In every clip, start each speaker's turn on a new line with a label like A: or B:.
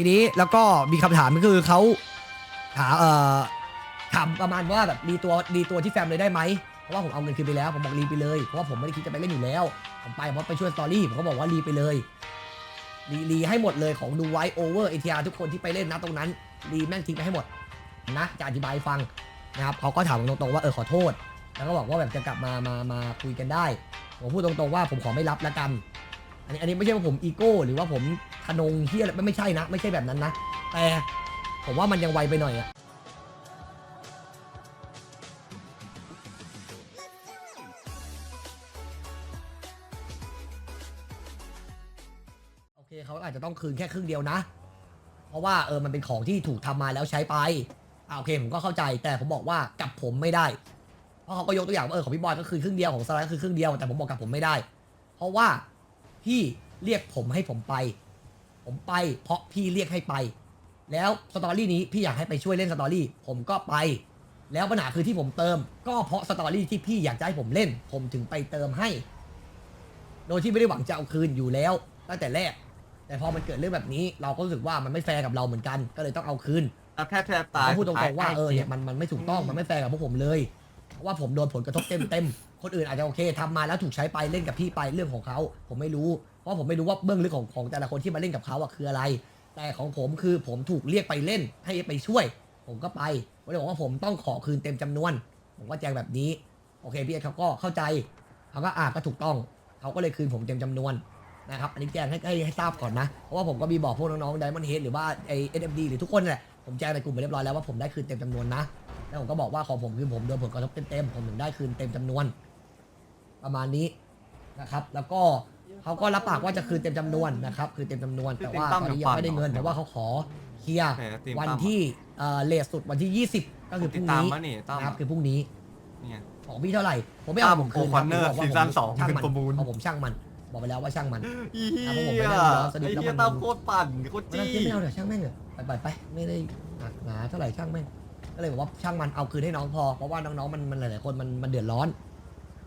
A: ทีนี้แล้วก็มีคำถามก็คือเขาถามเอ่อถามประมาณว่าแบบรีตัวรีตัวที่แฟมเลยได้ไหมเพราะว่าผมเอาเงินคืนไปแล้ว ผมบอกรีไปเลยเพราะว่าผมไม่ได้คิดจะไปเล่นอยู่แล้ว ผมไปเพราะไปช่วยสตอรี่ผมก็บอกว่ารีไปเลยรีรีให้หมดเลยของดูไวโอเวอร์เอทีอาร์ทุกคนที่ไปเล่นนะตรงนั้นรีแม่งทิ้งไปให้หมดนะจะอธิบายฟังนะครับเขาก็ถามผมตรงๆว่าเออขอโทษ แล้วก็บอกว่าแบบจะกลับมามามาคุยกันได้ผมพูดตรงๆว่าผมขอไม่รับแล้วกัน อันนี้อันนี้ไม่ใช่ว่าผมอีโก้หรือว่าผมทะนงเฮียอะไรไม่ไม่ใช่นะ ไม่ใช่แบบนั้นนะ แต่ผมว่ามันยังไวไปหน่อยอะโอเคเขาอาจจะต้องคืนแค่ครึ่งเดียวนะ เพราะว่าเออมันเป็นของที่ถูกทำมาแล้วใช้ไปอ่าโอเคผมก็เข้าใจ แต่ผมบอกว่ากับผมไม่ได้ เพราะเขาก็ยกตัวอย่างว่าเออของพี่บอยก็คือครึ่งเดียวของสไลด์ก็คือครึ่งเดียวแต่ผมบอกกับผมไม่ได้ เพราะว่า พี่เรียกผมให้ผมไป ผมไป เพราะพี่เรียกให้ไป แล้วสตอรี่นี้พี่อยากให้ไปช่วยเล่นสตอรี่ ผมก็ไป แล้วปัญหาคือที่ผมเติม ก็เพราะสตอรี่ที่พี่อยากจะให้ผมเล่น ผมถึงไปเติมให้ โดยที่ไม่ได้หวังจะเอาคืนอยู่แล้วตั้งแต่แรก แต่พอมันเกิดเรื่องแบบนี้ เราก็รู้สึกว่ามันไม่แฟร์กับเราเหมือนกัน ก็เลยต้องเอาคืน
B: แล้วแทบแทบตาย
A: ผมพูดตรงๆว่าเออเนี่ย
B: มั
A: มันมันไม่ถูกต้องมันไม่แฟร์กับพวกผมเลยเพราะ ว่าผมโดนผลกระทบเต็มเต็มๆคนอื่นอาจจะโอเคทำมาแล้วถูกใช้ไปเล่นกับพี่ไปเรื่องของเขา ผมไม่รู้ เพราะผมไม่รู้ว่าเบื้องลึกของของแต่ละคนที่มาเล่นกับเขาอะคืออะไร แต่ของผมคือผมถูกเรียกไปเล่นให้ไปช่วย ผมก็ไปผมเลยบอกว่าผมต้องขอคืนเต็มจำนวน ผมก็แจ้งแบบนี้ โอเคพี่เอ็กซ์เขาก็เข้าใจเขาก็อ่าก็ถูกต้องเขาก็เลยคืนผมเต็มจำนวนนะครับอันนี้แจ้งให้ให้ให้ทราบก่อนนะเพราะว่าผมก็มีบอกพวกน้องๆไดมอนด์เฮดหรือว่าไอเอ็มดีหรือทุกคนแหละ ผมแจ้งในกลุ่มไปเรียบร้อยแล้วว่าผมได้คืนเต็มจำนวนนะแล้วผมก็บอกว่าของผมคือผมโดนผลกระทบเต็มๆผมถึงได้คืนเต็มจำนวน ประมาณนี้นะครับ แล้วก็เขาก็รับปากว่าจะคืนเต็มจำนวนนะครับคือเต็มจำนวน แต่ว่าตอนนี้ยังไม่ได้เงินแต่ว่าเขาขอเคลียร์
B: แหมตีม
A: วัน
B: ตั้ม
A: ที่เอ่อเลทสุดวันที่ 20 ก็คือพ
B: ติด
A: รุ่ง
B: ตาม
A: นี้
B: มานี่ตั้ม
A: นะครับคือพรุ่งนี้
B: เนี่ย
A: ของพี่เท่าไหร่ ผมไม่เอา
B: ตั้ม
A: ผมคืน
B: โอคอนเนอร์
A: บกว่า
B: ซีซั่น
A: ผม
B: สอง
A: ช่าง
B: เป็น
A: มัน
B: ประมูล
A: เอาผมช่างมันบอกไปแล้วว่าช่างมัน
B: อีเหี้
A: อะเพราะผมไป
B: ย
A: นั่งย้อนสลิป
B: ไอ้
A: แล้ว
B: เหี้ย
A: มัน
B: ตั้มโคตรปั่นโคตร
A: ไม่ต้อง
B: จี้
A: คิดไม่เอาเดี๋ยวช่างแม่งเถอะ ไปไปไปไม่ได้หนักหนาเท่าไหร่ช่างแม่งก็เลยบอกว่าช่างมันเอาคืนให้น้องพอเพราะว่าน้องๆมันมันหลายๆคนมันมันเดือดร้อน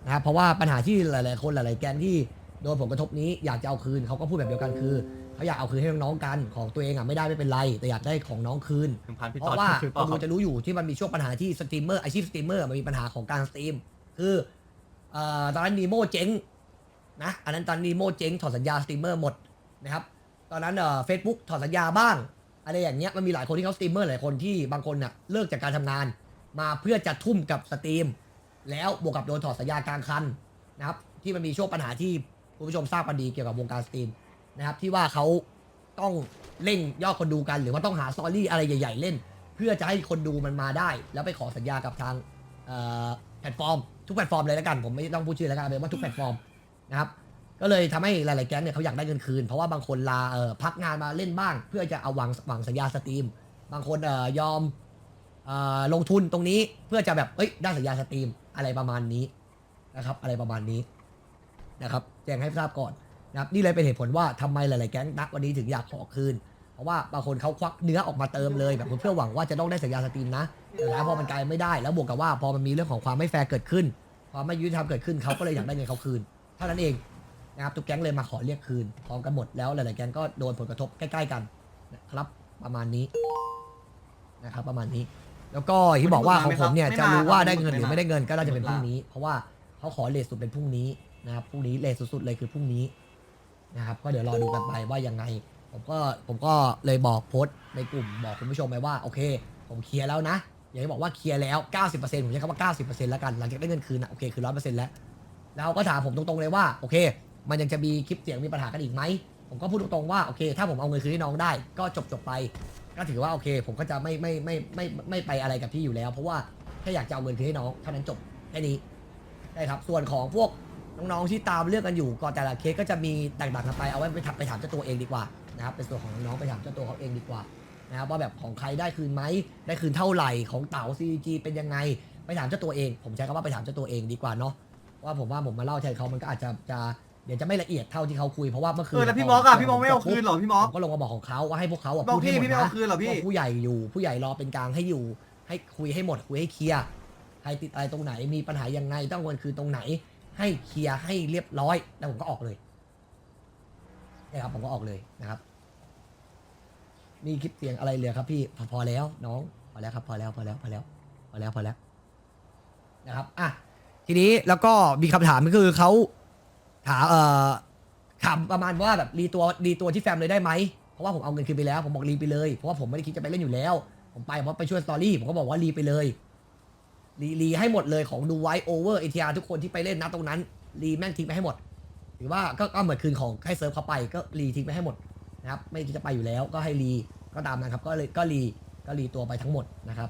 A: นะครับเพราะว่าปัญหาที่หลาย ๆ คนหลาย ๆ แกนที่โดนผลกระทบนี้อยากจะเอาคืนเขาก็พูดแบบเดียวกันคือเขาอยากเอาคืนให้น้องๆกันของตัวเองอะไม่ได้ไม่เป็นไร แต่อยากได้ของน้องคืน
B: หนึ่งพันพี่
A: เพ
B: ต่อ
A: ราะว่า
B: คือ
A: คนดูจะรู้อยู่ที่มันมีช่วงปัญหาที่สตรีมเมอร์อาชีพสตรีมเมอร์มันมีปัญหาของการสตรีม คือเอ่อตอนนั้นนีโมเจ๊งนะอันนั้นตอนนีโมเจ๊งถอดสัญญาสตรีมเมอร์หมดนะครับตอนนั้นเอ่อเฟซบุ๊กถอดสัญญาบ้าง อะไรอย่างเงี้ยมันมีหลายคนที่เขาสตรีมเมอร์หลายคนที่บางคนน่ะเลิกจากการทำงาน มาเพื่อจะทุ่มกับสตรีม แล้วบวกกับโดนถอดสัญญากลางคันนะครับที่มันมีช่วงปัญหาที่คุณผู้ชมทราบกันดีเกี่ยวกับวงการสตรีมนะครับที่ว่าเขาต้องเร่งยอดคนดูกัน หรือว่าต้องหาสตอรี่อะไรใหญ่ๆเล่น เพื่อจะให้คนดูมันมาได้ แล้วไปขอสัญญากับทางเอ่อแพลตฟอร์ม ทุกแพลตฟอร์มเลยแล้วกัน ผมไม่ต้องพูดชื่อแล้วกันเอาเป็นว่าทุกแพลตฟอร์มนะครับ ก็เลยทำให้หลาย ๆ แก๊งเนี่ยเขาอยากได้เงินคืน เพราะว่าบางคนลาเอ่อพักงานมาเล่นบ้าง เพื่อจะเอาหวังวังสัญญาสตรีม บางคนเอ่อยอมเอ่อลงทุนตรงนี้เพื่อจะแบบเอ้ยได้สัญญาสตรีมอะไรประมาณนี้นะครับ อะไรประมาณนี้นะครับแจ้งให้ทราบก่อนนะครับนี่เลยเป็นเหตุผลว่าทำไมหลาย ๆ แก๊งนักวันนี้ถึงอยากขอคืน เพราะว่าบางคนเขาควักเนื้อออกมาเติมเลยแบบเพื่อหวังว่าจะต้องได้สัญญาสตรีมนะแต่แล้วพอมันกลายไม่ได้แล้วบวกกับว่าพอมันมีเรื่องของความไม่แฟร์เกิดขึ้น ความไม่ยุติธรรมเกิดขึ้นเขาก็เลยอยากได้เงินเขาคืนเท่านั้นเอง นะครับทุกแก๊งเลยมาขอเรียกคืนพร้อมกันหมดแล้วหลายๆแก๊งก็โดนผลกระทบใกล้ ๆ กันนะครับประมาณนี้นะครับประมาณนี้ แล้วก็ที่บอกว่าของผมเนี่ยจะรู้ว่าได้เงินหรือไม่ได้เงินก็น่าจะเป็นพรุ่งนี้ เพราะว่าเขาขอเลทสุดเป็นพรุ่งนี้นะครับพรุ่งนี้เลทสุดๆเลยคือพรุ่งนี้นะครับก็เดี๋ยวรอดูกันไปว่ายังไง ผมก็ผมก็เลยบอกโพสต์ในกลุ่มบอกคุณผู้ชมไปว่าโอเค ผมเคลียร์แล้วนะอย่าให้บอกว่าเคลียร์แล้ว 90%ผมใช้คำว่า 90%แล้วกันหลังจากได้เงินคืนนะโอเคคือ100%แล้วแล้วก็ถามผมตรงๆเลยว่าโอเค มันยังจะมีคลิปเสียงมีปัญหากันอีกไหม ผมก็พูดตรงๆว่าโอเค ถ้าผมเอาเงินคืนให้น้องได้ ก็จบจบๆไป ก็ถือว่าโอเค ผมก็จะไม่ไม่ไม่ไม่ไม่ไม่ไปอะไรกับพี่อยู่แล้ว เพราะว่าแค่อยากจะเอาเงินคืนให้น้องเท่านั้นจบแค่นี้ได้ครับ ส่วนของพวกน้องๆที่ตามเรื่องกันอยู่ก็แต่ละเคสก็จะมีแตกต่างกันไปเอาไว้ไปถามไปถามเจ้าตัวเองดีกว่านะครับเป็นส่วนของน้องๆไปถามเจ้าตัวเขาเองดีกว่านะครับว่าแบบของใครได้คืนไหมได้คืนเท่าไหร่ของเต๋า CG เป็นยังไงไปถามเจ้าตัวเอง ผมใช้คำว่าไปถามเจ้าตัวเองดีกว่าเนาะว่าผมว่าผมมาเล่าแทนเขามันก็อาจจะจะ เดี๋ยวจะไม่ละเอียดเท่าที่เขาคุยเพราะว่าเมื่อคื
B: เอนอแล้วพี่มอกอะพี่มอกไม่เอาคืนเหรอพี่มอ
A: ผ
B: ก
A: มก็ลงมาบอกของเขาว่าให้พวกเขาอะ
B: บอก
A: พูดให้
B: พี่
A: หมด
B: พี่ไม่
A: นะ
B: เอาคืนเหรอพี่
A: ว่าผู้ใหญ่อยู่ผู้ใหญ่รอเป็นกลางให้อยู่ ให้คุยให้หมดคุยให้เคลียร์ใครติดอะไรตรงไหนมีปัญหายังไงต้องวันคือตรงไหน ให้เคลียร์ให้เรียบร้อย แล้วผมก็ออกเลยนะครับผมก็ออกเลยนะครับ มีคลิปเสียงอะไรเหลือครับพี่พอพอแล้วน้องพอแล้วครับพอแล้วพอแล้วพอแล้วพอแล้วพอแล้วนะครับอะทีนี้แล้วก็มีคำถามก็คือเขา ถามเอ่อถามประมาณว่าแบบรีตัวรีตัวที่แฟมเลยได้ไหมเพราะว่าผมเอาเงินคืนไปแล้วผมบอกรีไปเลยเพราะว่าผมไม่ได้คิดจะไปเล่นอยู่แล้ว ผมไปเพราะไปช่วยสตอรี่ผมก็บอกว่ารีไปเลยรีรีให้หมดเลยของดูไวโอเวอร์เอทีอาร์ทุกคนที่ไปเล่นนะตรงนั้นรีแม่งทิ้งไปให้หมดถือว่าก็ก็เหมือนคืนของให้เซิร์ฟเขาไปก็รีทิ้งไปให้หมดนะครับไม่คิดจะไปอยู่แล้วก็ให้รีก็ตามนั้นครับก็เลยก็รีก็รีตัวไปทั้งหมดนะครับ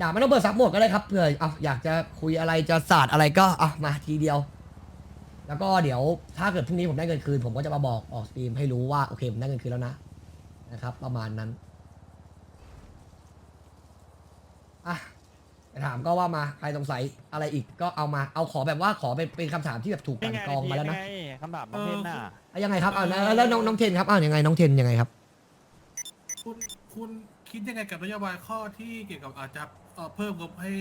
A: ด่าไม่ต้องเปิดซับหมดก็เลยครับเผื่อเอาอยากจะคุยอะไรจะศาสตร์อะไรก็เอามาทีเดียว แล้วก็เดี๋ยวถ้าเกิดพรุ่งนี้ผมได้เงินคืน ผมก็จะมาบอกออกสตรีมให้รู้ว่าโอเคผมได้เงินคืนแล้วนะนะครับ ประมาณนั้นอะจะถามก็ว่ามาใครสงสัยอะไรอีกก็เอามาเอาขอแบบว่าขอเป็นเป็นคำถามที่แบบถูกกลันกรองมาแล้วนะ
C: คำถามน้องเทนน่ะ
A: อะยังไงครับอ่าแล้วแล้วน้องน้องเทนครับอ่ายังไงน้องเทนยังไงครับ
D: คุณคุณคิดยังไงกับนโยบายข้อที่เกี่ยวกับอาจจะเอ่อเพิ่มงบให้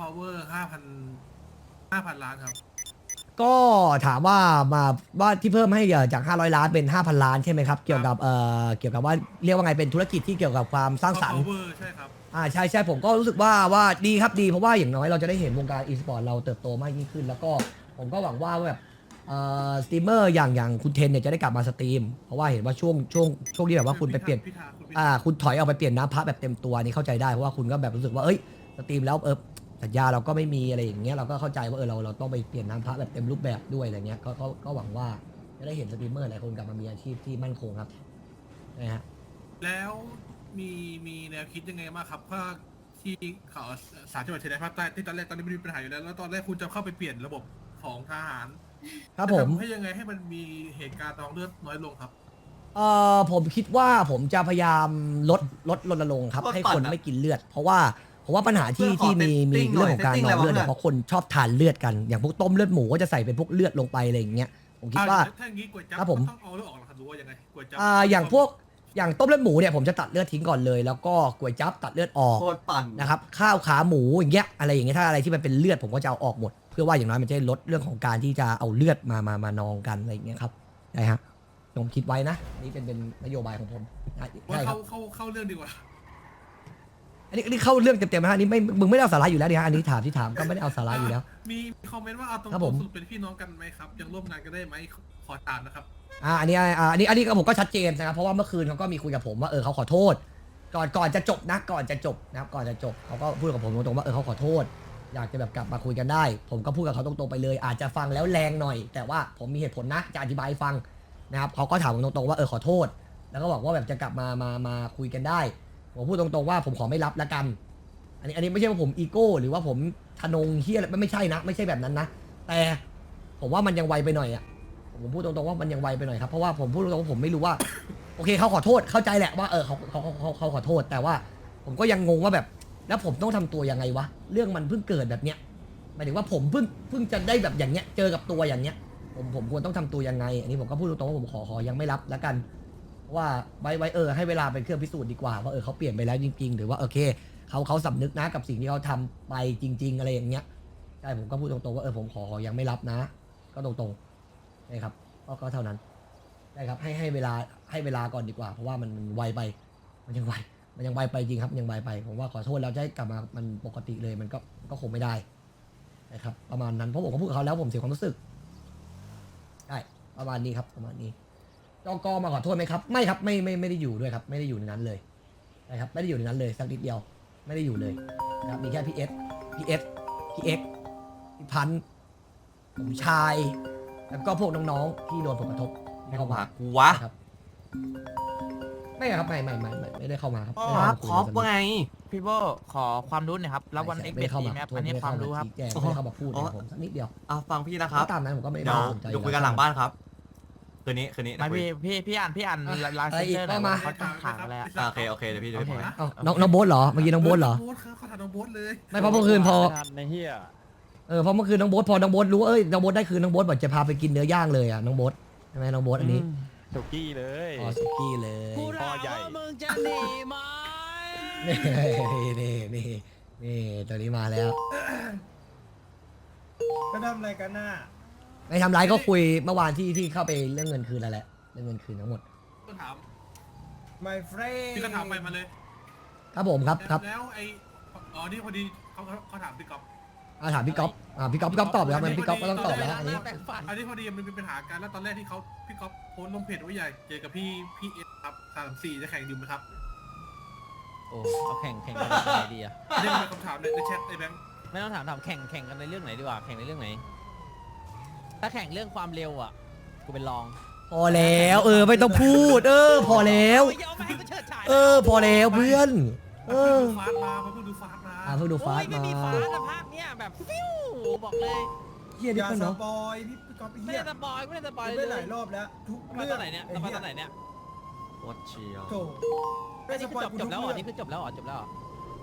D: power ห้าพันห้าพันล้านครับ
A: ก็ถามว่ามาว่าที่เพิ่มให้เอ่อจาก 500 ล้านเป็น 5,000 ล้านใช่ไหมครับ เกี่ยวกับเอ่อเกี่ยวกับว่าเรียกว่าไงเป็นธุรกิจที่เกี่ยวกับความสร้างสรรค์
D: power ใช่ครับ
A: อ่าใช่ใช่ผมก็รู้สึกว่าว่าดีครับดีเพราะว่าอย่างน้อยเราจะได้เห็นวงการอีสปอร์ตเราเติบโตมากยิ่งขึ้น แล้วก็ผมก็หวังว่าแบบเอ่อสตรีมเมอร์อย่างอย่างคุณเทนเนี่ยจะได้กลับมาสตรีม เพราะว่าเห็นว่าช่วงช่วงช่วงที่แบบว่าคุณไปเปลี่ยน
D: พิธาคุณพิธา
A: อ่าคุณถอยออกไปเปลี่ยนน้ำพระแบบเต็มตัวนี่เข้าใจได้เพราะว่าคุณก็แบบรู้สึกว่าเอ้ยสตรีมแล้วเออสัญญาเราก็ไม่มีอะไรอย่างเงี้ยเราก็เข้าใจว่าเออเราเราต้องไปเปลี่ยนน้ำพระแบบเต็มรูปแบบด้วยอะไรเงี้ยก็ก็ก็หวังว่าจะได้เห็นสตรีมเมอร์หลายคนกลับมามีอาชีพที่มั่นคงครับนะฮะ
D: แล้วมีมีแนวคิดยังไงบ้างครับว่าที่เขาสามจังหวัดชายแดนภาคใต้ที่ตอนแรกตอนนี้มันมีปัญหาอยู่แล้วแล้วตอนแรกคุณจะเข้าไปเปลี่ยนระบบของทหาร
A: ครับ
D: จะ
A: ผม
D: ทำให้ยังไงให้มันมีเหตุการณ์นองเลือดน้อยลงครับ
A: เอ่อผมคิดว่าผมจะพยายามลดลดลดลงค์ครับ
B: ลด
A: ให้
B: ปั่น
A: คน
B: อะ
A: ไม่กินเลือด เพราะว่าผมว่าปัญหาที่
B: เพื่อขอ
A: ที่มี มี
B: setting หน่
A: เรื่
B: อ
A: อยงของการ
B: setting
A: นองเลือด
B: อะไรวะ
A: เนี่ยเพราะคนชอบทานเลือดกัน อย่างพวกต้มเลือดหมูก็จะใส่เป็นพวกเลือดลงไปอะไรอย่างเงี้ยผมคิดว่า
D: อ่ถ้าอย่างนี้ก๋วยจั๊บ
A: ครับผม
D: ต้องเอาเลือดออกเหรอครับหรือว่ายังไงก๋วยจั๊บ
A: อ่าอย่างพวกอย่างต้มเลือดหมูเนี่ยผมจะตัดเลือดทิ้งก่อนเลย แล้วก็ก๋วยจั๊บตัดเลือดออก
B: โคตรปั่น
A: นะครับข้าวขาหมูอย่างเงี้ยอะไรอย่างเงี้ยถ้าอะไรที่มันเป็นเลือดผมก็จะเอาออกหมด เพื่อว่าอย่างน้อยมันจะได้ลดเรื่องของการที่จะเอาเลือดมามามานองกันอะไรอย่างเงี้ยครับได้ฮะ ผมคิดไว้นะ นี่เป็นเป็นนโยบายของผมได้
D: ว่า
A: ได้ครั
D: เข้า
A: บ
D: เข้าเข้าเรื่องดีกว่า
A: อันนี้อันนี้เข้าเรื่องเต็มๆนะฮะอันนี้ไม่มึงไม่ได้เอาสาระอยู่แล้วดิฮะอันนี้ถามที่ถามก็ไม่ได้เอาสาระอยู่แล้ว
D: มีมีคอมเมนต์ว่าเอาตรง
A: ครับผม
D: ๆสุดเป็นพี่น้องกันไหมครับ ยังร่วมงานกันได้ไหมขอตามนะครับ
A: อ่าอันนี้อ่าอันนี้อันนี้ก็ผมก็ชัดเจนนะครับเพราะว่าเมื่อคืนเขาก็มีคุยกับผมว่าเออเขาขอโทษ ก่อนก่อนจะจบนะก่อนจะจบนะครับก่อนจะจบเขาก็พูดกับผมตรงๆว่าเออเขาขอโทษ อยากจะแบบกลับมาคุยกันได้ ผมก็พูดกับเขาตรงๆไปเลย อาจจะฟังแล้วแรงหน่อย แต่ว่าผมมีเหตุผลนะจะอธิบายให้ฟัง นะครับเขาก็ถามผมตรงๆว่าเออขอโทษ แล้วก็บอกว่าแบบจะกลับมามามาคุยกันได้ผมพูดตรงๆว่าผมขอไม่รับละกัน อันนี้อันนี้ไม่ใช่ว่าผมอีโก้ หรือว่าผมทะนงเฮียอะไรไม่ไม่ใช่นะ ไม่ใช่แบบนั้นนะ แต่ผมว่ามันยังไวไปหน่อยอะผมพูดตรงๆว่ามันยังไวไปหน่อยครับเพราะว่าผมพูดตรงๆว่าผมไม่รู้ว่า โอเคเขาขอโทษเข้าใจแหละว่าเออเขาเขาเขาเขาขอโทษ แต่ว่าผมก็ยังงงว่าแบบ แล้วผมต้องทำตัวยังไงวะเรื่องมันเพิ่งเกิดแบบเนี้ยหมายถึงว่าผมเพิ่งเพิ่งจะได้แบบอย่างเนี้ยเจอกับตัวอย่างเนี้ย ผมผมควรต้องทำตัวยังไง อันนี้ผมก็พูดตรงๆว่าผมขอขอยังไม่รับแล้วกันเพราะว่าไว้ไว้เออให้เวลาเป็นเครื่องพิสูจน์ดีกว่าว่าเออเขาเปลี่ยนไปแล้วจริง ๆ หรือว่าโอเคเขาเขาสำนึกนะกับสิ่งที่เขาทำไปจริง ๆ อะไรอย่างเงี้ยใช่ผมก็พูดตรงๆว่าเออผมขอขอยังไม่รับนะ ก็ตรงๆนะครับก็ก็เท่านั้นได้ครับให้ให้เวลาให้เวลาก่อนดีกว่า เพราะว่ามันมันไวไป มันยังไวมันยังไวไปจริงครับมันยังไวไปผมว่าขอโทษแล้วจะให้กลับมามันปกติเลยมันก็ก็คงไม่ได้นะครับประมาณนั้นเพราะผมก็พูดกับเขาแล้วผมเสียความรู้สึก ประมาณนี้ครับประมาณนี้จอกมาขอโทษไหมครับ ไม่ครับไม่ไม่ไม่ได้อยู่ด้วยครับ ไม่ได้อยู่ในนั้นเลยนะครับ ไม่ได้อยู่ในนั้นเลยสักนิดเดียว ไม่ได้อยู่เลยนะครับมีแค่พีเอสพีเอสพีเอ็กพี่พันธุ์ผมชาย แล้วก็พวกน้องๆที่โดนผลกระทบ
B: ไม่เข้ามากูวะ
A: นะครับ ไม่ครับไม่ไม่ไม่ไม่ไม่ได้เข้ามาครับ
B: ค
A: ไม่ได้
B: รับ
A: เข้ามาคุย
B: ครอบ
A: กัน
B: ว่าไง
E: พี่โบขอความรู้หน่อยครับแล้ววันเอ็ก
A: ไม่
E: เบ็
A: ได้
E: ด
A: เข้า
E: ดี
A: มา
E: ไหมครับ
A: โทษ
E: อันนี้
A: ไได้
E: ความ
A: เข้
E: รู้ครับ
A: ชี้แจงไม่ได้เข้ามาพูด
B: อ๋อ
A: กับผมสักนิดเดียว
B: อะฟังพี่นะครับ
A: ก็ตามนั้นผมก็ไม่ได้
B: เดี๋ยว
A: สนใจ
B: เดี๋ยวคุยกันหลังบ้านครับ คืนนี้คืนนี้
E: ไม่
B: เดี๋ยวคุย
E: พี่พี่พี่อ่านพี่อ่าน
A: อะ
E: ลาย
A: อะไร
E: เซน
A: อีก
E: เตอร์หน่อย
A: ว่ามา
E: ว่าเขาต้องขังอะไรอะ
B: อะโอเคโอเคเดี๋ยวพี่เดี๋ยวพี่
E: โอเค
B: บอกให้
A: เอ้าน้องน้องโบ๊ทเหรอเมื่อกี้น้องโบ๊ทเหรอ
D: โบ๊ทครับเขาถามน้องโบ๊ทเลย
A: ไม่เพราะเมื่อคืนพอ
C: ไม่ทันในเฮีย
A: เออเพราะเมื่อคืนน้องโบ๊ทพอน้องโบ๊ทรู้ว่าเอ้ยน้องโบ๊ทได้คืนน้องโบ๊ทบอกจะพาไปกินเนื้อย่างเลยอะน้องโบ๊ทใช่ไหมน้องโบ๊ทอันนี้
C: สุกี้เลย
A: อ๋อสุกี้เลย
C: พ่อใหญ่
E: มึงจะหนีไหม
A: นี่นี่นี่นี่ตัวนี้มาแล้ว
F: ก็ทำอะไรกันน่ะ
A: ไม่ทำไรก็คุยเมื่อวานที่ที่เข้าไปเรื่องเงินคืนแล้วแหละเรื่องเงินคืนทั้งหมด
D: ก็ถาม
F: my friend
D: พี่ก็ถามไปมาเลย
A: ครับผมครับครับ
D: แล้วไออ๋อนี่พอดีเขาเขาเขาถามพี่ก๊อฟ
A: อาถามพี่ก๊อฟอ่าพี่ก๊อฟพี่ก๊อฟตอบเลยครับมันพี่ก๊อฟก็ต้องตอบแล้วอันนี้
D: อันนี้พอดีมันมีปัญหากันแล้วตอนแรกที่เขาพี่ก๊อฟโพสต์ลงเพจไว้ใหญ่เจอกับพี่พี่เอสครับสามสี่จะแข่งดิมไหมครับ
C: โอ้เอาแข่งแข่งกันในไหนดีอะ
D: อันนี้เป็นคำถามในในแชทไอ้แบงค์
C: ไม่ต้องถามถามแข่งแข่งกันในเรื่องไหนดีกว่าแข่งในเรื่องไหน ถ้าแข่งเรื่องความเร็วอะกูเป็นรอง
A: พอแล้ว เออไม่ต้องพูด เออ พอแล้ว
C: โอ้ยเอาไปให้กูเฉิดฉาย
A: เออ พอแล้วเพื่อน เอ
D: เพิ่ง
A: อ
D: ดูฟาสต์มาเพิ่งดูฟาสต์มา
A: อ่าเพิ่งดูฟาส
C: โอ้ย
A: ต์
C: ไม่
A: มา
C: มีฟ้าสภาพเนี้ยแบบฟิวบอกเลย
A: เฮีย
F: อ
A: นี่
F: ย่า
A: ก็
F: ส
A: เนาะ
F: ปอยพี่พี่ก๊อฟไอ้
C: ไม่
F: เหี้ย
C: ได้สปอยไม่ได้สปอย
F: ดู
C: เล
F: ได้หลายยรอบแล้วทุก
C: มา
F: เรื่
C: ตอนไหนเนี่ยมาตอนไหนเนี่ย
B: วัดเชียว
F: โถ
C: อันนี้คือจบจบแล้วเหรออันนี้คือจบแล้วเหรอจบแล้วเหรอ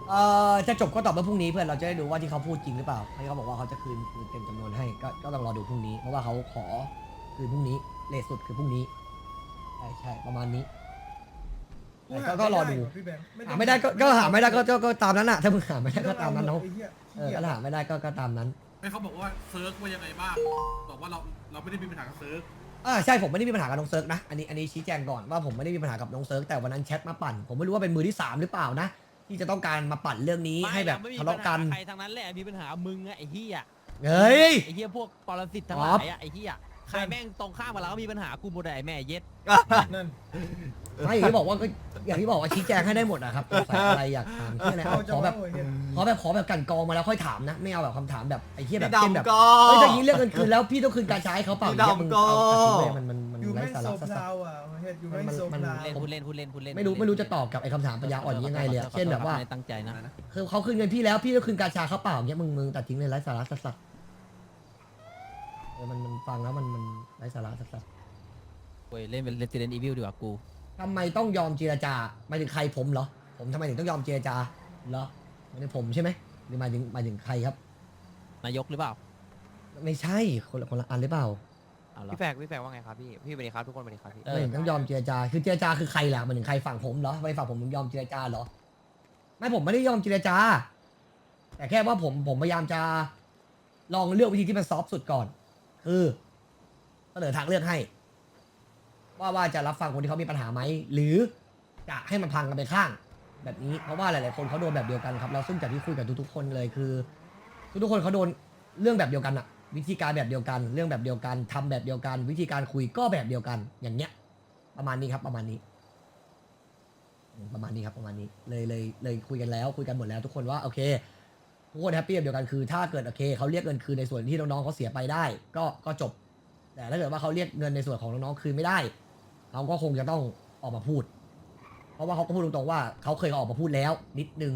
A: เออจะจบก็ตอบว่าพรุ่งนี้เพื่อนเราจะได้ดูว่าที่เขาพูดจริงหรือเปล่าให้เขาบอกว่าเขาจะคืนคืนเต็มจำนวนให้ก็ก็ต้องรอดูพรุ่งนี้เพราะว่าเขาขอคืนพรุ่งนี้เลทสุดคือพรุ่งนี้ใช่ใช่ประมาณนี้
F: กู
A: ก็ก็รอดู
F: ไพี่แบงค์
A: หาไม่ได้ก็ก็หาไม่ได้ก็ก็ก็ตามนั้นอะถ้ามึงหาไม่ได้ก็ตามนั้นเนาะ
F: ไอ้เหี้ย
A: เออถ้าหาไม่ได้ก็ก็ตามนั้น
D: ให้เขาบอกว่าเซิร์ฟว่ายังไงบ้าง บอกว่าเราเราไม่ได้มีปัญหากับเซิร์ฟ
A: อ่าใช่ผมไม่ได้มีปัญหากับน้องเซิร์กนะอันนี้อันนี้ชี้แจงก่อนว่าผมไม่ได้มีปัญหากับน้องเซิร์กแต่วันนั้นแชทมาปั่น ผมไม่รู้ว่าเป็นมือที่สามหรือเปล่านะ ที่จะต้องการมาปั่นเรื่องนี้ให้แบบ
C: ไม่
A: ทะเลาะกัน
C: มีปัญหใครทั้งนั้นแหละมีปัญหามึงอะไอ้เหี้ย
A: เฮ้ย
C: ไอ้เหี้ยพวกปรสิตทั้ง
A: อ๋
C: ห
A: อ
C: ลายอะไอ้เหี้ย ใครแม่งตรงข้ามกับเราก็มีปัญหากูหมดอะไอ้แม่เย็ด
F: นั่น
A: ไม่อย่างที่บอกว่าก็อย่างที่บอกว่าชี้แจงให้ได้หมดนะครับสงสัยอะไรอยากถามที่อะไร
F: เขา
A: เอา
F: จะ
A: ขอแบ
F: ว่า
A: บ
F: โอ้ยเหี้ย
A: ขอแบบขอแบบกลันกรองมาแล้วค่อยถามนะ ไม่เอาแบบคำถามแบบไอ้เหี้ยแบบ
B: พี่
A: เช่นแบบ
B: ดำก็
A: เฮ้ยถ้าอย่างนี้เรื่องเงินคืนแล้วพี่ต้องคืนการใช้ให้เขาเปล่า
B: พี่
A: เนี่ยมึง
B: ดำก็
A: เอาตัดทิ้งเลยมันมันมัน
F: อยู่
A: ไร้
F: แม่ง
A: สา
F: โซ
A: ระสัส
F: พลาวอะเฮ็ดอยู่แม่งโซพลาว
C: เล่นพูดเล่นพูดเล่นพูดเล่น
A: ไม่รู้ไม่รู้จะตอบกับไอ้คำถามปัญญาอ่อนนี้ยังไงเลยอะเช่นแบบว่า
C: ไม่ตั้งใจนะ
A: คือเขาคืนเงินพี่แล้วพี่ต้องคืนการชาเขาเปล่าอย่างเงี้ยมึงมึงตัดทิ้งเลยไร้สาระสัสสัสเออมันมันฟังแล้วมันมันไร้สาระสัสสัส
C: เว้ยเล่นเป็น Resident Evil ดีกว่ากู
A: ทำไมต้องยอมเจรจาหมายถึงใครผมเหรอ ผมทำไมถึงต้องยอมเจรจาเหรอหมายถึงผมใช่ไหมหรือหมายถึงหมายถึงใครครับ
C: นายกหรือเปล่า
A: ไม่ใช่คนละคนละอันหรือเปล่า
C: เอาเหรอ
G: พี่แฟกพี่แฟกว่าไงครับพี่ พี่สวัสดีครับทุกคนสวัสดีครับพี่
C: เออ
A: ไม่ถึงต้องยอมเจรจา คือเจรจาคือใครล่ะหมายถึงใครฝั่งผมเหรอ ไม่ฝั่งผมถึงยอมเจรจาเหรอ ไม่ผมไม่ได้ยอมเจรจา แต่แค่ว่าผมผมพยายามจะลองเลือกวิธีที่มันซอฟต์สุดก่อน คือเสนอทางเลือกให้ ว่าว่าจะรับฟังคนที่เขามีปัญหาไหม หรือจะให้มันพังกันไปข้าง แบบนี้เพราะว่าหลาย ๆ คนเขาโดนแบบเดียวกันครับแล้วซึ่งจากที่คุยกับทุก ๆ คนเลยคือ ทุกๆคนเขาโดนเรื่องแบบเดียวกันอะวิธีการแบบเดียวกัน เรื่องแบบเดียวกันทำแบบเดียวกัน วิธีการคุยก็แบบเดียวกัน อย่างเงี้ย ประมาณนี้ครับ ประมาณนี้ ประมาณนี้ครับประมาณนี้ เลยเลยเลยคุยกันแล้ว คุยกันหมดแล้วทุกคนว่าโอเค ทุกคนแฮปปี้แบบเดียวกันคือถ้าเกิดโอเคเขาเรียกเงินคืนในส่วนที่น้องๆเขาเสียไปได้ ก็ก็จบ แต่ถ้าเกิดว่าเขาเรียกเงินในส่วนของน้องๆคืนไม่ได้เขาก็คงจะต้องออกมาพูด เพราะว่าเขาก็พูดตรงๆว่าเขาเคยออกมาพูดแล้ว นิดนึง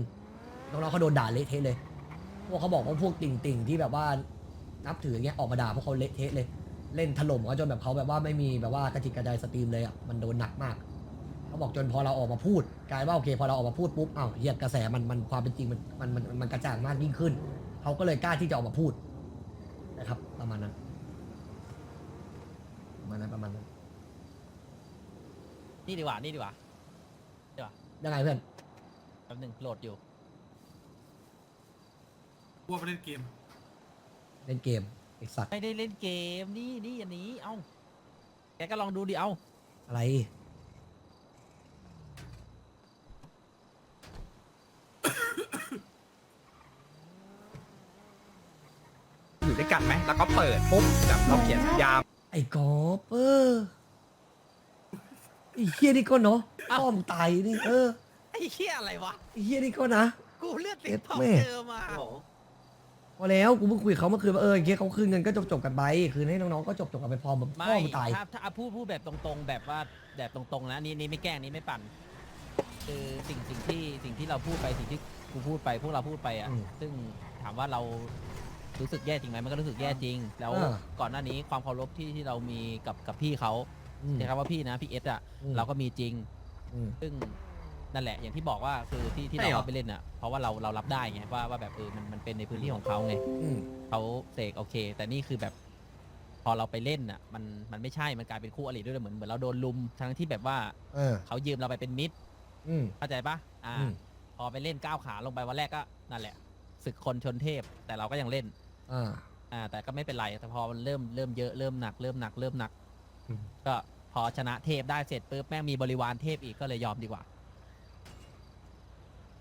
A: น้องๆเขาโดนด่าเละเทะเลย พวกเขาบอกว่าพวกติ่งๆที่แบบว่านับถืออย่างเงี้ยออกมาด่าพวกเขาเละเทะเลย เล่นถล่มเขาจนแบบเขาแบบว่าไม่มีแบบว่ากระจิกกระจสตรีมเลยอะมันโดนหนักมาก เขาบอกจนพอเราออกมาพูดกลายว่าโอเค พอเราออกมาพูดปุ๊บอ้าวเฮียกระแสมันมันความเป็นจริงมันมันมันมันกระจ่างมากยิ่งขึ้น เขาก็เลยกล้าที่จะออกมาพูดนะครับ ประมาณนั้นประมาณนั้นประมาณนั้น
C: นี่ดีกว่า นี่ดีกว่า
A: ยังไงเพื่อน
C: แป๊บหนึงโหลดอยู่
D: กลัวไปเล่นเกม
A: เล่นเกมไอ้สัตว์
C: ไม่ได้เล่นเกมนี่นี่อันนี้ เอ้าแกก็ลองดูดิเอ้า
A: อะไร
G: อยู่ด้วยกันไหมแล้วก็เปิดปุ๊บแบบเราเขียนสัญญา
A: ไอ้กอบเออไอ้เฮียนี่ก็เนาะอ้อมตายนี่เออ
C: ไอ้เหี้ยอะไรวะ
A: ไอ้เฮียนี่ก็นะ
C: กูเลือดติ
A: เอ็
C: ด
A: ด
C: ท็อป
A: แม่
C: เจอมา
A: พอแล้วกูเพิ่งคุยกับเขาเมื่อคืนว่าเอออย่างเงี้ยเขาคืนเงินก็จบจบๆกันไปคืนให้น้องๆก็จบจบๆกันไปพอแบบ
C: ไม่
A: พ่อมึงตาย
C: ถ้าถ้าพูดพูดแบบตรงๆ แบบว่าแบบตรงๆนะนี่นี่ไม่แกล้งนี่ไม่ปั่นคือสิ่งสิ่งที่สิ่งที่เราพูดไปสิ่งที่กูพูดไปพวกเราพูดไปอะ
A: อืม
C: ซึ่งถามว่าเรา รู้สึกแย่จริงไหมมันก็รู้สึกแย่จริง แล้ว
A: อ่า
C: ก่อนหน้านี้ความเคารพที่ที่เรามีกับกับพี่เขา
A: อืม
C: ใช่ครับว่าพี่นะพี่เอสอะ
A: อืม
C: เราก็มีจริง
A: อืม
C: ซึ่งนั่นแหละอย่างที่บอกว่าคือที่ที่
B: ใช่
C: เรา
B: เหรอ
C: เอาไปเล่นอะเพราะว่าเราเรารับได้ไงว่าว่าแบบเออมันมันเป็นในพื้นที่ของเขาไง
A: อืม
C: เขาเสกโอเค แต่นี่คือแบบ พอเราไปเล่นอะ มันมันไม่ใช่มันกลายเป็นคู่อริด้วยเหมือนเหมือนเราโดนลุมทั้งที่แบบว่า
A: เออ
C: เขายืมเราไปเป็นมิตร
A: อืม
C: เข้าใจปะอ่า
A: อืม
C: พอไปเล่นก้าวขาลงไปวันแรกก็นั่นแหละศึกคนชนเทพแต่เราก็ยังเล่น
A: อ่า
C: อ่า แต่ก็ไม่เป็นไรแต่พอมันเริ่มเริ่มเยอะเริ่มหนักเริ่มหนักเริ่มหนัก
A: อืม
C: ก็พพอชนะเทพได้เสร็จปุ๊บแม่งมีบริวารเทพอีกก็เลยยอมดีกว่า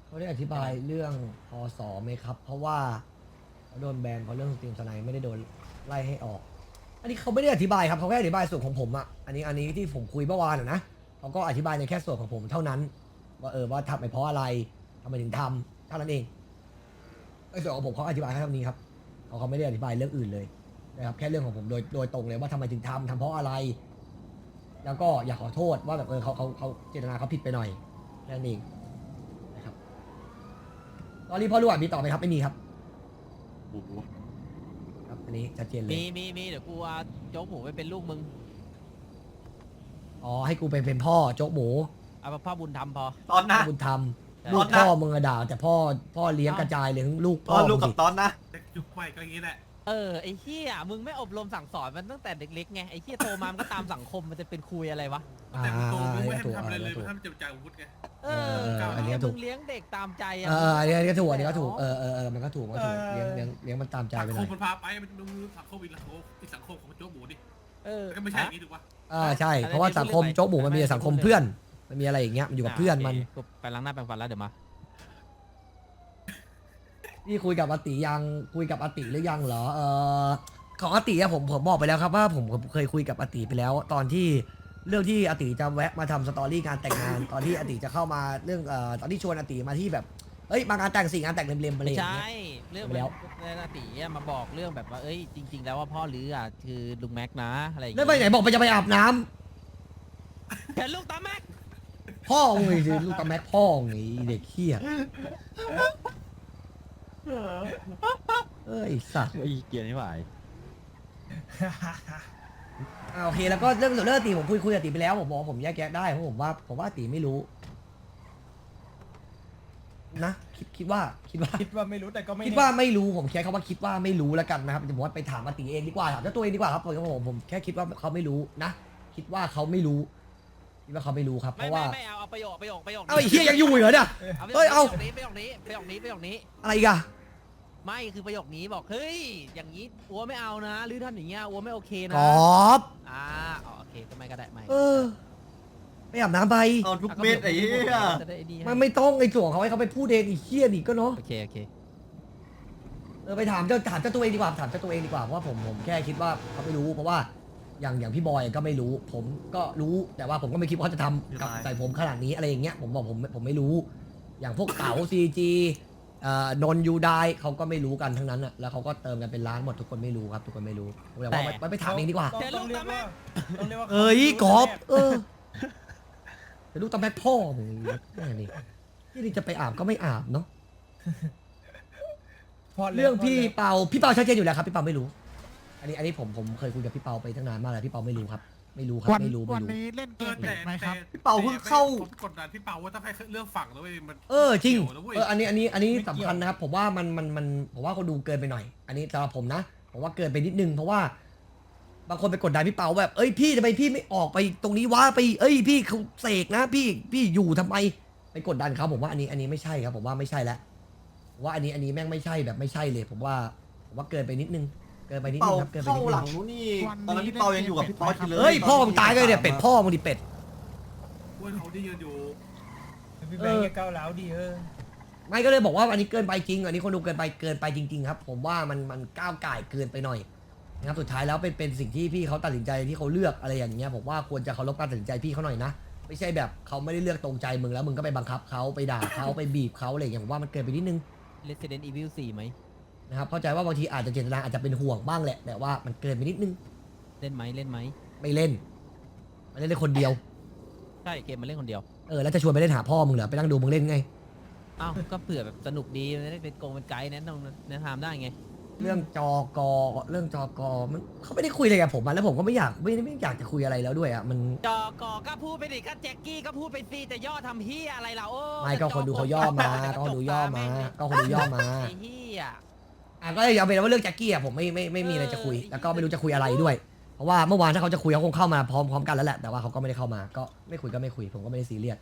A: เขาได้อธิบายเรื่องพอสอไหมครับ เพราะว่าเขาโดนแบนเพราะเรื่องสตรีมสไนไม่ได้โดนไล่ให้ออก อันนี้เขาไม่ได้อธิบายครับเขาแค่อธิบายส่วนของผมอะอันนี้อันนี้ที่ผมคุยเมื่อวานอะนะเขาก็อธิบายในแค่ส่วนของผมเท่านั้น ว่าเออว่าทำไปเพราะอะไรทำไมถึงทำเท่านั้นเองไอ้ส่วนของผมเขาอธิบายแค่เท่านี้ครับ เขาเขาไม่ได้อธิบายเรื่องอื่นเลยนะครับแค่เรื่องของผมโดยโดยตรงเลยว่าทำไมถึงทำทำเพราะอะไร แล้วก็อยากขอโทษว่าแบบเออเขาเขาเขาเจตนาเขาผิดไปหน่อยแค่นั้นเองนะครับตอนนี้พ่อรู้อะมีต่อไหมครับไม่มีครับครับอันนี้ชัดเจนเล
C: มี
A: ย
C: มีมีเดี๋ยวกูเอาโจ๊กหมูไปเป็นลูกมึง
A: อ๋อให้กูไปเป็นพ่อโจ๊กหมู
C: เอาพ่อบุญธรรมพอ
B: ตอนนะ
A: บุญธรรม
C: ใช่
A: ลูกพ่อมึงอะด่าแต่พ่อพ่อเลี้ยงกระจายเลยทั้งลูก
B: ต
A: พ่อ
B: อนลู
A: มึ
B: ก
A: ง
B: กับ
A: สิ
B: ตอนนะ
D: เด็กยุคใหม่ก็อย่างนี้แหละ
C: เออไอ้เหี้ยมึงไม่อบรมสั่งสอนมันตั้งแต่เด็กๆไงไอ้เหี้ยโตมามันก็ตามสังคมมันจะเป็นคุยอะไรวะ
A: อ่า
D: แต่มันโตมึงไม่
A: อัน
D: ให้
A: นี้
D: มัน
A: ถูก
D: ทำอะไรเลย
A: ถู
D: มัน
A: ก
D: ทำจับจ่ายอาวุธไง
C: เอ
A: เอ
C: อ
A: ออันนี้ถู
C: มึ
A: ก
C: งเลี้ยงเด็กตามใจอะ
A: เอออันนี้อันนี้ก็ถูกอันนี้ก็ถูกเออเออเออมันก็ถูกมันก็ถูกเลี้ยงเลี้ยงเลี้ยงมันตามใจ
D: สัง
A: ไปห
D: ค
A: น่
D: ม
A: อย
D: มันพาไปมันดูสังคมอีกสังคมอีกสังคมของโจ๊กหมูดิ
C: เออ
D: ก็ไม่ใช่อย่างนี้ถูกปะ
A: อ่าใช่เพราะว่าสังคมโจ๊กหมูมันมีแต่สังคมเพื่อน มันมีอะไรอย่างเงี้ยมันอยู่กับเพื่อนมัน
C: โคกูไปล้างหน้าแปรงฟันแล้วเดี๋ยวมา
A: นี่คุยกับอาติยังคุยกับอาติหรือยังเหรอเออของอาติอะผมผมบอกไปแล้วครับว่าผมผมเคยคุยกับอาติไปแล้ว ตอนที่เรื่องที่อาติจะแวะมาทำสตอรี่งานแต่งงาน ตอนที่อาติจะเข้ามาเรื่องเอ่อตอนที่ชวนอาติมาที่แบบเอ้ยมางานแต่งสี่งานแต่งเล็มๆอะไร
C: ไม่
A: อย่าง
C: ใช่
A: เงี้ย
C: เรื่อง
A: ไปแล้ว
C: นนาตีอะมาบอกเรื่องแบบว่า เอ้ย จริง ๆ แล้วว่าพ่อลืออะคือลุงแม็กนะ อะไรอย่าง
A: แล้วไปไหนบอกไปจะไปอาบน้ำ
C: เห็นลูกตาแม็ก
A: พ่อมึงไงลูกตาแม็กพ่อมึงไงไอ้เด็กเขี้ยเอ้ยสัตว์
C: อีเกียร์นี่หว่า
A: อ่าโอเคแล้วก็เรื่องเรื่องอาติผมคุยคุยกับอาติไปแล้วผมบอกว่าผมแยกแยะได้เพราะผมว่าผมว่าอาติไม่รู้ นะคิดคิดว่าคิดว่า
F: คิดว่าไม่รู้แต่ก็ไม่
A: คิด
F: แน่
A: ว่าไม่รู้ผมแค่คำว่าคิดว่าไม่รู้แล้วกันนะครับผมว่าไปถามอาติเองดีกว่าถามเจ้าตัวเองดีกว่าครับผมผมผมแค่คิดว่าเขาไม่รู้นะคิดว่าเขาไม่รู้ คิดว่าเขาไม่รู้ครับ เพ
C: ไม่
A: ราะ
C: ไม่
A: ว่า
C: ไม่เอาเอาประโยคประโยคประโยค
A: เอ้าไอ้เฮียยังอยู่อีกเหรอเนี่ยเฮ้ยเอา
C: ประโยคนี้ประโยคนี้ประโยคนี้ประโยคนี้
A: อะไรอีกอะ
C: ไม่คือประโยคนี้บอกเฮ้ยอย่างนี้อัวไม่เอานะหรือท่านอย่างเงี้ยอัวไม่โอเค
A: ก
C: นะ
A: รอบ
C: อ่าอ๋อโอเคก็ไม่ก็ได้ไม่
A: เออไปอาบน้ำไป
B: เอาทุกเม็ดไอ้เหี้ย
C: จะได้ไอ้นี่ให้
A: มันไม่ต้องไอ้ส่วนของเขาให้เขาไปพูดเองไอีเฮียนี่ก็เนาะ
C: โอเคโอเค
A: เออไปถามเจ้าถามเจ้าตัวเองดีกว่าถามเจ้าตัวเองดีกว่าเพราะว่าผมผมแค่คิดว่าเขาไม่รู้เพราะว่า อย่างอย่างพี่บอยก็ไม่รู้ ผมก็รู้แต่ว่าผมก็ไม่คิดว่าเขาจะทำกับใส่ผมขนาดนี้อะไรอย่างเงี้ยผมบอกผมผมไม่รู้ อย่างพวกเต๋าซีจีเอ่อนนยูไดเขาก็ไม่รู้กันทั้งนั้นอะแล้วเขาก็เติมกันเป็นล้านหมดทุกคนไม่รู้ครับ ทุกคนไม่รู้ผมเลยว่าไว้ไว้ไปถามเองดีกว่า
F: ต้องต้องเรียกว่าต้องเรียกว่า
A: เอ้ยกอบ
F: แต่แร
A: เออแต่ลูกตาแม่พ่อมึงแม่นี่ที่นี่จะไปอาบก็ไม่อาบเนาะ
F: พอแล้ว
A: เรื่องพี่
F: พแล้ว
A: เปาพี่เปาชัดเจนอยู่แล้วครับพี่เปาไม่รู้ อันนี้อันนี้ผมผมเคยคุยกับพี่เปาไปตั้งนานมากแล้วพี่เปาไม่รู้ครับ ไม่รู้ครับ
H: วัน
A: ไม่รู้
H: วั
A: ไม่
H: น
A: รู้
H: นี้เล่นเก
D: เออ
H: ม
D: แต่
H: เด็กไหมครับ
D: แต่
B: พี่เปาเพิ่งเข้า
D: ผมกดดันพี่เปาว่าต้องให้เลือกฝั่งแล้วเว้ยมัน
A: เออจริง
D: เกี่ยวนะเว้ย
A: เอออันนี้อันนี้อันนี้สำคัญนะครับ ผมว่ามันมันมันผมว่าเขาดูเกินไปหน่อย อันนี้สำหรับผมนะผมว่าเกินไปนิดนึงเพราะว่า บางคนไปกดดันพี่เปาแบบเอ้ยพี่ทำไมพี่ไม่ออกไปตรงนี้วะไป เอ้ยพี่เขาเสกนะ พี่พี่อยู่ทำไมไปกดดันเขาผมว่าอันนี้อันนี้ไม่ใช่ครับ ผมว่าไม่ใช่แล้วผมว่าอันนี้อันนี้แม่งไม่ใช่แบบไม่ใช่เลย ผมว่าผมว่าเกินไปนิดนึง เกินไปนิดนึ
B: เป่าง
A: ครับเกินไป
B: เข้า
A: นิดนึ
B: หลั
A: ง
B: งนู้นนี่
H: วันนี้
B: ตอนนั้นพี่เปายังอยู่กับพี่ป๊อตอยู่เลย
A: เฮ้ยพ่อมึงตายก็เนี่ยเป็ดพ่อมึงดิเป็ด
D: เว้ยเขาที่ยืนอยู่
F: พี่แบงค์อย่าก้าวร้าวดีเออ
A: ไม่ก็เลยบอกว่าอันนี้เกินไปจริง อันนี้คนดูเกินไปเกินไปจริง ๆ ครับ ผมว่ามันมันก้าวไก่ายเกินไปหน่อยนะครับสุดท้ายแล้วเป็นเป็นสิ่งที่พี่เขาตัดสินใจที่เขาเลือกอะไรอย่างเงี้ยผมว่าควรจะเคารพการตัดสินใจพี่เขาหน่อยนะไม่ใช่แบบเขาไม่ได้เลือกตรงใจมึงแล้วมึงก็ไปบังคับเขาไปด่าเขาไปบีบเขาอะไรอย่างเงี้ยผมว่ามันเกินไปนิดนึง
C: Resident Evil 4ไหม
A: นะครับเข้าใจว่าบางทีอาจจะเจตนาอาจจะเป็นห่วงบ้างแหละ แต่ว่ามันเกินไปนิดนึง
C: เล่นไหมเล่นไหม
A: ไม่เล่นไม่เล่นได้คนเดียว
C: ใช่เกมมันเล่นคนเดียว
A: เออแล้วจะชวนไปเล่นหาพ่อมึงเหรอไปนั่งดูมึงเล่นไง
C: อ้าว ก็เผื่อแบบสนุกดีไม่ได้เป็นกงเป็นไกด์แนะนำแนะนำได้ไง
A: เรื่องจอกอเรื่องจอกอมันเขาไม่ได้คุยอะไรกับผมอะแล้วผมก็ไม่อยากไม่ไม่อยากจะคุยอะไรแล้วด้วยอะมัน
C: จอกอก็พูดไปดิก็แจ็คกี้ก็พูดไปสิจะย่อทำเฮียอะไรล่ะโอ้
A: ไม่ก็คนดูเขาย่อมาก็คนดูย่อมาก็คนดูย่อมา
C: ไอ้เฮีย
A: อะก็เลยเอาเป็นว่าเรื่องแจ็คกี้อะผมไม่ไม่ไม่มีอะไรจะคุย แล้วก็ไม่รู้จะคุยอะไรด้วย เพราะว่าเมื่อวานถ้าเขาจะคุยเขาคงเข้ามาพร้อมพร้อมกันแล้วแหละ แต่ว่าเขาก็ไม่ได้เข้ามา ก็ไม่คุยก็ไม่คุย ผมก็ไม่ได้ซีเรียส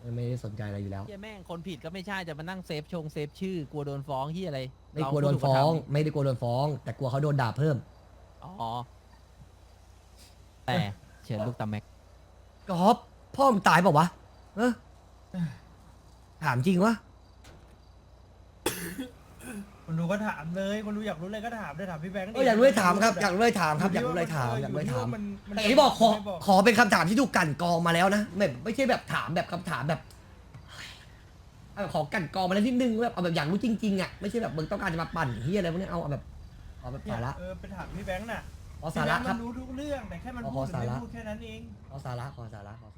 A: ไม่ไม่ได้สนใจอะไรอยู่แล้ว
C: เฮียแม่งคนผิดก็ไม่ใช่จะมานั่งเซฟชงเซฟชื่อกลัวโดนฟ้องเฮียอะไร
A: ไม่กลัวโดนฟ้อง ไม่ได้กลัวโดนฟ้อง แต่กลัวเขาโดนด่าเพิ่ม
C: อ๋อแต่เชิญลูกตาแม็ก
A: กอล์ฟพ่อมึงตายเปล่าวะเออถามจริงวะ
F: คนดูก็ถามเลย คนดูอยากรู้อะไรก็ถามได้ถามพี่แบงค์
A: เอออยากรู้เลยถามครับ อยากรู้เลยถามครับ อยากรู้เลยถาม อยากรู้เลยถามแต่อย่างที่บอกขอขอเป็นคำถามที่ถูกกลันกรองมาแล้วนะไม่ไม่ใช่แบบถามแบบคำถามแบบเอาแบบขอกลันกรองมาแล้วนิดนึงแบบเอาแบบอยากรู้จริงๆอะไม่ใช่แบบมึงต้องการจะมาปั่นเฮียอะไรพวกนี้เอาเอาแบบเอาแบบสาระ
F: เออไปถามพี่แบงค์น่ะ
A: ขอสาระครับ
F: พี่แงค์มันรู้ทุกเรื่องแต่แค่มัน
A: ขอ
F: พูดหรือ
A: สา
F: ไม่
A: ระ
F: พูดแค่นั้นเอง
A: ขอสาระขอสาระขอสาระ